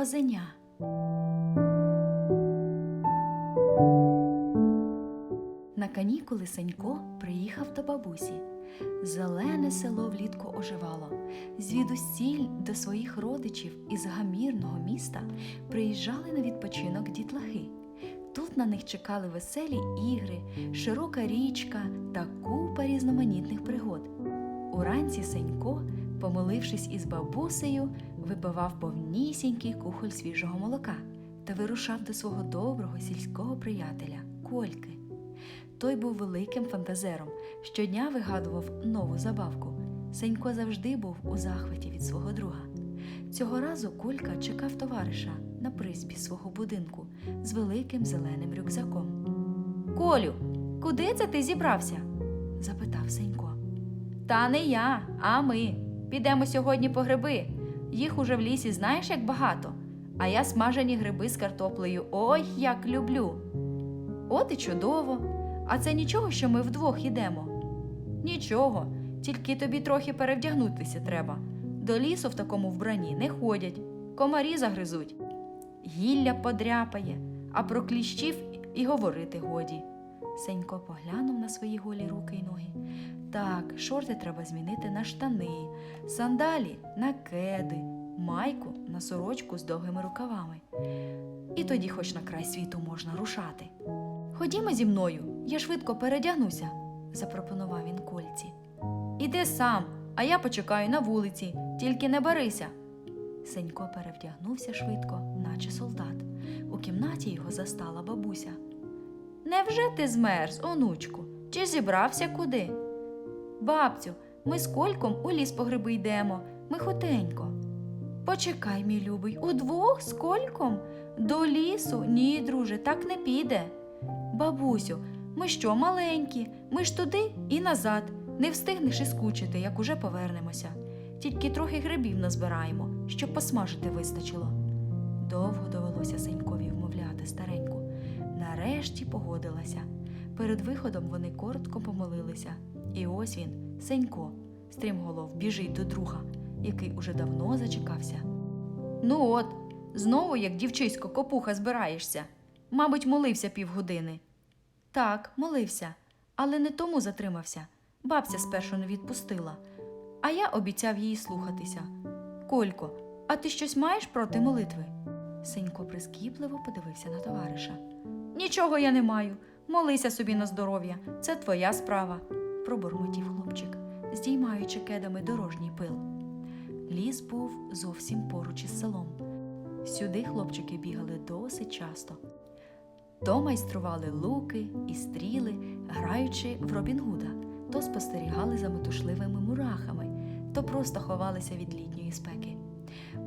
Козеня. На канікули Сенько приїхав до бабусі. Зелене село влітку оживало. Звідусіль до своїх родичів із гамірного міста приїжджали на відпочинок дітлахи. Тут на них чекали веселі ігри, широка річка та купа різноманітних пригод. Уранці Сенько, помолившись із бабусею, випивав повнісінький кухоль свіжого молока та вирушав до свого доброго сільського приятеля Кольки. Той був великим фантазером, щодня вигадував нову забавку. Сенько завжди був у захваті від свого друга. Цього разу Колька чекав товариша на приспі свого будинку з великим зеленим рюкзаком. Колю, куди це ти зібрався? запитав Сенько. Та не я, а ми. Підемо сьогодні по гриби. Їх уже в лісі знаєш як багато. А я смажені гриби з картоплею. Ой, як люблю. От і чудово. А це нічого, що ми вдвох ідемо. Нічого, тільки тобі трохи перевдягнутися треба. До лісу в такому вбранні не ходять, комарі загризуть, гілля подряпає, а про кліщів і говорити годі. Сенько поглянув на свої голі руки й ноги. Так, шорти треба змінити на штани, сандалі на кеди, майку на сорочку з довгими рукавами. І тоді хоч на край світу можна рушати. Ходімо зі мною, я швидко передягнуся, запропонував він кольці. Іди сам, а я почекаю на вулиці, тільки не барися. Сенько перевдягнувся швидко, наче солдат. У кімнаті його застала бабуся. Невже ти змерз, онучку? Чи зібрався куди? Бабцю, ми з кольком у ліс по гриби йдемо, ми хотенько. Почекай, мій любий, удвох з кольком? До лісу? Ні, друже, так не піде. Бабусю, ми що маленькі, ми ж туди і назад. Не встигнеш і скучити, як уже повернемося. Тільки трохи грибів назбираємо, щоб посмажити вистачило. Довго довелося Сенькові вмовляти стареньку. Нарешті погодилася. Перед виходом вони коротко помолилися. І ось він, Сенько, стрімголов, біжить до друга, який уже давно зачекався. Ну от, знову, як дівчисько копуха, збираєшся. Мабуть, молився півгодини. Так, молився, але не тому затримався. Бабця спершу не відпустила, а я обіцяв її слухатися. Колько, а ти щось маєш проти молитви? Сенько прискіпливо подивився на товариша. Нічого я не маю. Молися собі на здоров'я, це твоя справа, пробурмотів хлопчик, здіймаючи кедами дорожній пил. Ліс був зовсім поруч із селом. Сюди хлопчики бігали досить часто. То майстрували луки і стріли, граючи в Робін Гуда, то спостерігали за метушливими мурахами, то просто ховалися від літньої спеки.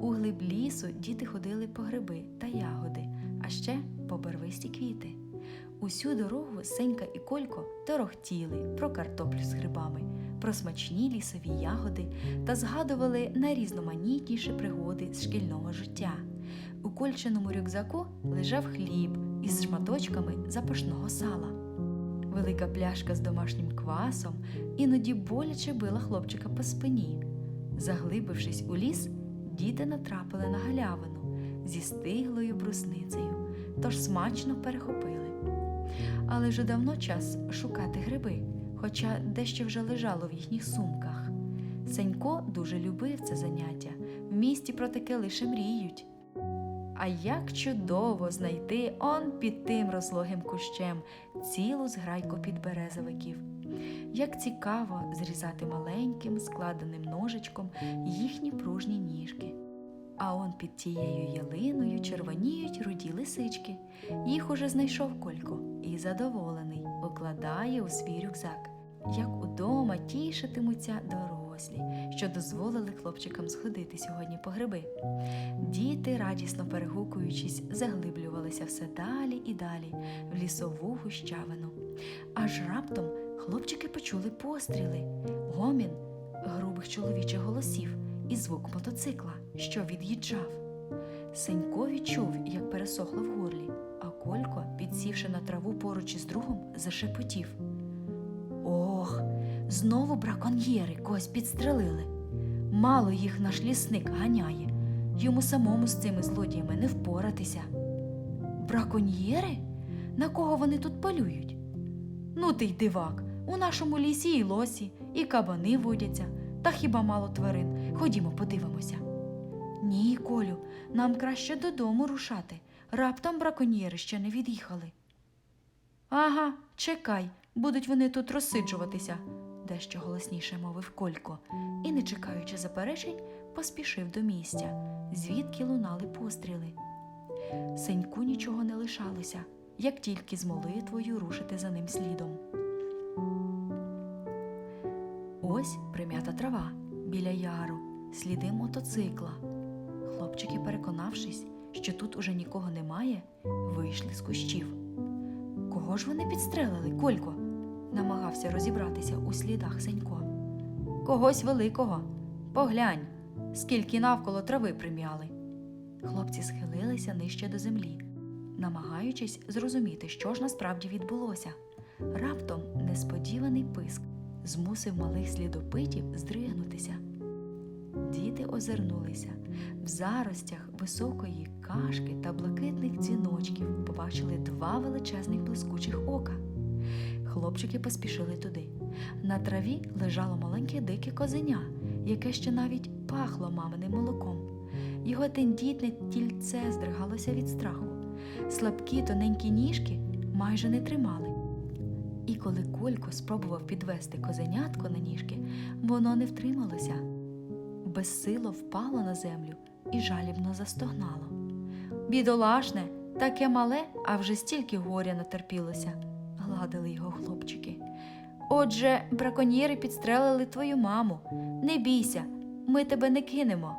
У глиб лісу діти ходили по гриби та ягоди, а ще по барвисті квіти. Усю дорогу Сенька і Колько торохтіли про картоплю з грибами, про смачні лісові ягоди та згадували найрізноманітніші пригоди з шкільного життя. У кольчиному рюкзаку лежав хліб із шматочками запашного сала. Велика пляшка з домашнім квасом іноді боляче била хлопчика по спині. Заглибившись у ліс, діти натрапили на галявину зі стиглою брусницею, тож смачно перехопили. Але вже давно час шукати гриби, хоча дещо вже лежало в їхніх сумках. Сенько дуже любив це заняття, в місті про таке лише мріють. А як чудово знайти он під тим розлогим кущем цілу зграйку підберезовиків. Як цікаво зрізати маленьким складеним ножичком їхні пружні ніжки. А он під тією ялиною червоніють руді лисички. Їх уже знайшов Колько і задоволений укладає у свій рюкзак. Як удома тішитимуться дорослі, що дозволили хлопчикам сходити сьогодні по гриби. Діти, радісно перегукуючись, заглиблювалися все далі і далі в лісову гущавину. Аж раптом хлопчики почули постріли, гомін грубих чоловічих голосів і звук мотоцикла, що від'їжджав. Сенько відчув, як пересохло в горлі, а Колько, підсівши на траву поруч із другом, зашепотів. Ох, знову браконьєри когось підстрелили. Мало їх наш лісник ганяє. Йому самому з цими злодіями не впоратися. Браконьєри? На кого вони тут полюють? Ну ти й дивак, у нашому лісі і лосі, і кабани водяться, та хіба мало тварин. Ходімо, подивимося. Ні, Колю, нам краще додому рушати. Раптом браконьєри ще не від'їхали. Ага, чекай, будуть вони тут розсиджуватися, дещо голосніше мовив Колько, і, не чекаючи заперечень, поспішив до місця, звідки лунали постріли. Сеньку нічого не лишалося, як тільки з молитвою рушити за ним слідом. Ось прим'ята трава біля яру, сліди мотоцикла. Хлопчики, переконавшись, що тут уже нікого немає, вийшли з кущів. Кого ж вони підстрелили, Колько? намагався розібратися у слідах Сенько. Когось великого. Поглянь, скільки навколо трави прим'яли. Хлопці схилилися нижче до землі, намагаючись зрозуміти, що ж насправді відбулося. Раптом несподіваний писк змусив малих слідопитів здригнутися. Діти озирнулися. В заростях високої кашки та блакитних дзвіночків побачили два величезних блискучих ока. Хлопчики поспішили туди. На траві лежало маленьке дике козеня, яке ще навіть пахло маминим молоком. Його тендітне тільце здригалося від страху. Слабкі тоненькі ніжки майже не тримали. І коли Колько спробував підвести козенятко на ніжки, воно не втрималося. Безсило впало на землю і жалібно застогнало. Бідолашне, таке мале, а вже стільки горя натерпілося, гладили його хлопчики. Отже, браконьєри підстрелили твою маму. Не бійся, ми тебе не кинемо.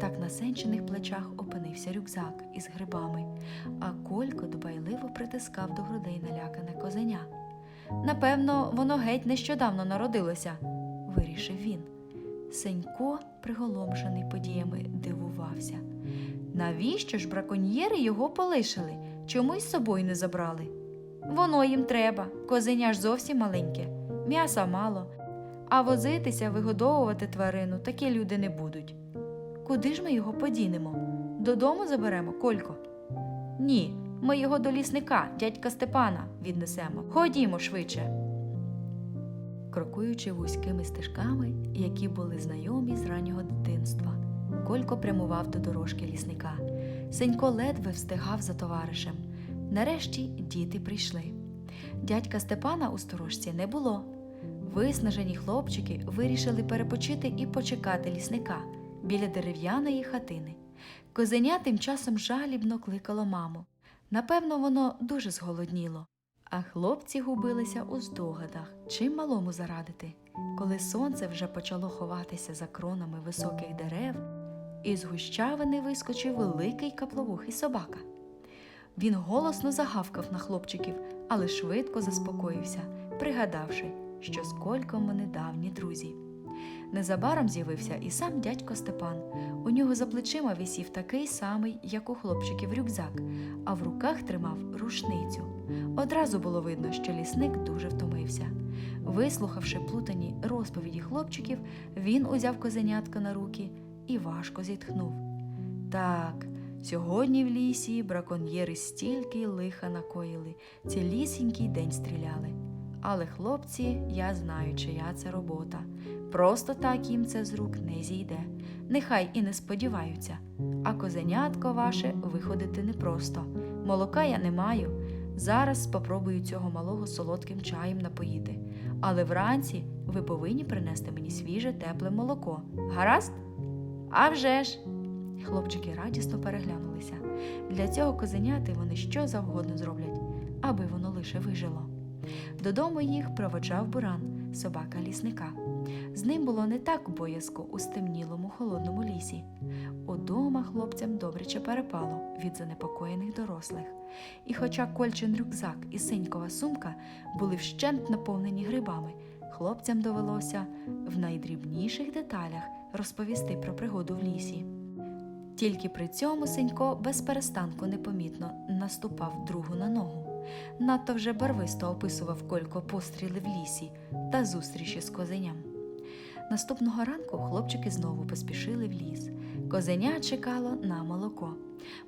Так на сенчених плечах опинився рюкзак із грибами, а Колько дбайливо притискав до грудей налякане козеня. Напевно, воно геть нещодавно народилося, вирішив він. Сенько, приголомшений подіями, дивувався. Навіщо ж браконьєри його полишили? Чому й з собою не забрали? Воно їм треба, козеня ж зовсім маленьке, м'яса мало, а возитися, вигодовувати тварину такі люди не будуть. Куди ж ми його подінемо? Додому заберемо, Колько? Ні, ми його до лісника, дядька Степана, віднесемо. Ходімо швидше. Крокуючи вузькими стежками, які були знайомі з раннього дитинства, Колько прямував до дорожки лісника. Сенько ледве встигав за товаришем. Нарешті діти прийшли. Дядька Степана у сторожці не було. Виснажені хлопчики вирішили перепочити і почекати лісника біля дерев'яної хатини. Козеня тим часом жалібно кликало маму. Напевно, воно дуже зголодніло. А хлопці губилися у здогадах, чим малому зарадити, коли сонце вже почало ховатися за кронами високих дерев, із гущавини вискочив великий капловухий собака. Він голосно загавкав на хлопчиків, але швидко заспокоївся, пригадавши, що з кольком вони давні друзі. Незабаром з'явився і сам дядько Степан. У нього за плечима висів такий самий, як у хлопчиків рюкзак, а в руках тримав рушницю. Одразу було видно, що лісник дуже втомився. Вислухавши плутані розповіді хлопчиків, він узяв козенятка на руки і важко зітхнув. Так, сьогодні в лісі браконьєри стільки лиха накоїли, цілісінький день стріляли. Але хлопці, я знаю, чия це робота. Просто так їм це з рук не зійде. Нехай і не сподіваються. А козенятко ваше виходити непросто. Молока я не маю. Зараз спробую цього малого солодким чаєм напоїти. Але вранці ви повинні принести мені свіже тепле молоко. Гаразд? «А вже ж!» Хлопчики радісно переглянулися. Для цього козеняти вони що завгодно зроблять, аби воно лише вижило. Додому їх проводжав буран, собака лісника. З ним було не так боязко у стемнілому холодному лісі. Удома хлопцям добряче перепало від занепокоєних дорослих. І хоча кольчин рюкзак і синькова сумка були вщент наповнені грибами, хлопцям довелося в найдрібніших деталях розповісти про пригоду в лісі. Тільки при цьому Сенько без перестанку непомітно наступав другу на ногу. Надто вже барвисто описував Колько постріли в лісі та зустрічі з козеням. Наступного ранку хлопчики знову поспішили в ліс. Козеня чекало на молоко.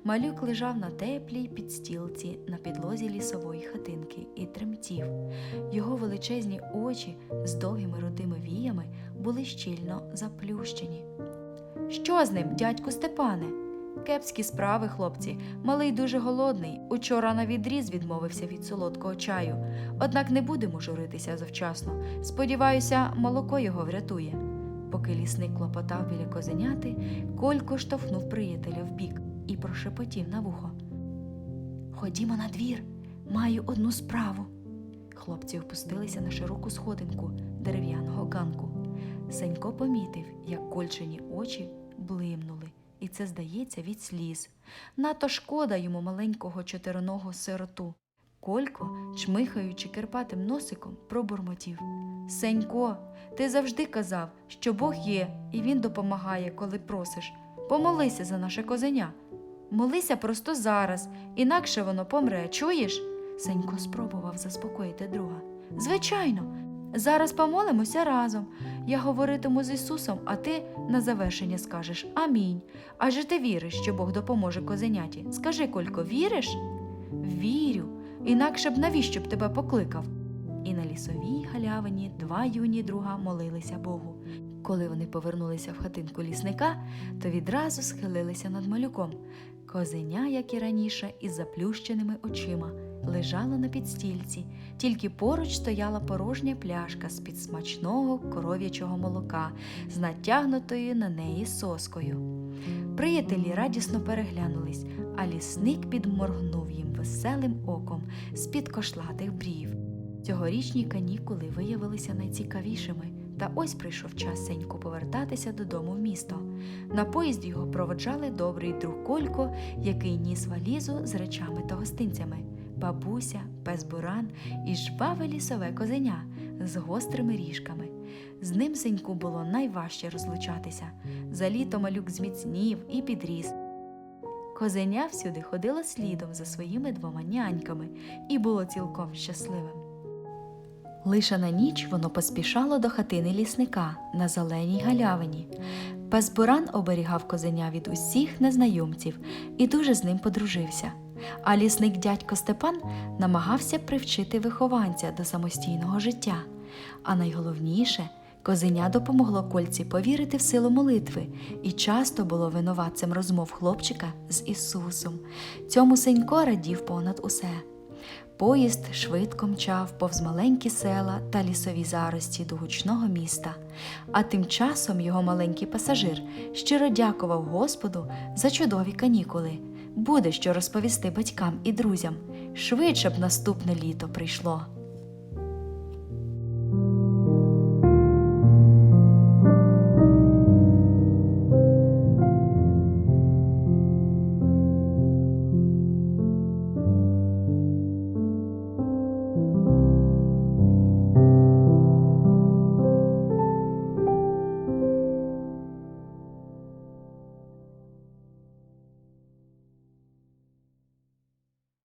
Малюк лежав на теплій підстілці на підлозі лісової хатинки і тремтів. Його величезні очі з довгими рудими віями були щільно заплющені. Що з ним, дядьку Степане? Кепські справи, хлопці. Малий дуже голодний. Учора на відріз відмовився від солодкого чаю. Однак не будемо журитися завчасно. Сподіваюся, молоко його врятує. Поки лісник клопотав біля козеняти, Колько штовхнув приятеля в бік і прошепотів на вухо. Ходімо на двір, маю одну справу. Хлопці опустилися на широку сходинку дерев'яного ганку. Сенько помітив, як кольчені очі блимнули, і це здається від сліз. Надто шкода йому маленького чотириного сироту. Колько, чмихаючи кирпатим носиком, пробурмотів. Сенько, ти завжди казав, що Бог є, і він допомагає, коли просиш. Помолися за наше козеня. Молися просто зараз, інакше воно помре, чуєш? Сенько спробував заспокоїти друга. Звичайно, зараз помолимося разом. Я говоритиму з Ісусом, а ти на завершення скажеш Амінь. Адже ти віриш, що Бог допоможе козеняті. Скажи, Колько, віриш? Вірю, інакше б навіщо б тебе покликав? І на лісовій галявині два юні друга молилися Богу. Коли вони повернулися в хатинку лісника, то відразу схилилися над малюком. Козеня, як і раніше, із заплющеними очима, лежала на підстільці, тільки поруч стояла порожня пляшка з-під смачного коров'ячого молока з натягнутою на неї соскою. Приятелі радісно переглянулись, а лісник підморгнув їм веселим оком з-під кошлатих брів. Цьогорічні канікули виявилися найцікавішими, та ось прийшов час Сеньку повертатися додому в місто. На поїзді його проводжали добрий друг Колько, який ніс валізу з речами та гостинцями, бабуся, пес буран і жбаве лісове козеня з гострими ріжками. З ним Сеньку було найважче розлучатися. За літо малюк зміцнів і підріс. Козеня всюди ходило слідом за своїми двома няньками і було цілком щасливим. Лише на ніч воно поспішало до хатини лісника на зеленій галявині. Пес Буран оберігав козеня від усіх незнайомців і дуже з ним подружився. А лісник дядько Степан намагався привчити вихованця до самостійного життя. А найголовніше, козеня допомогло кольці повірити в силу молитви і часто було винуватцем розмов хлопчика з Ісусом. Цьому Сенько радів понад усе. Поїзд швидко мчав повз маленькі села та лісові зарості до гучного міста. А тим часом його маленький пасажир щиро дякував Господу за чудові канікули. Буде що розповісти батькам і друзям. Швидше б наступне літо прийшло.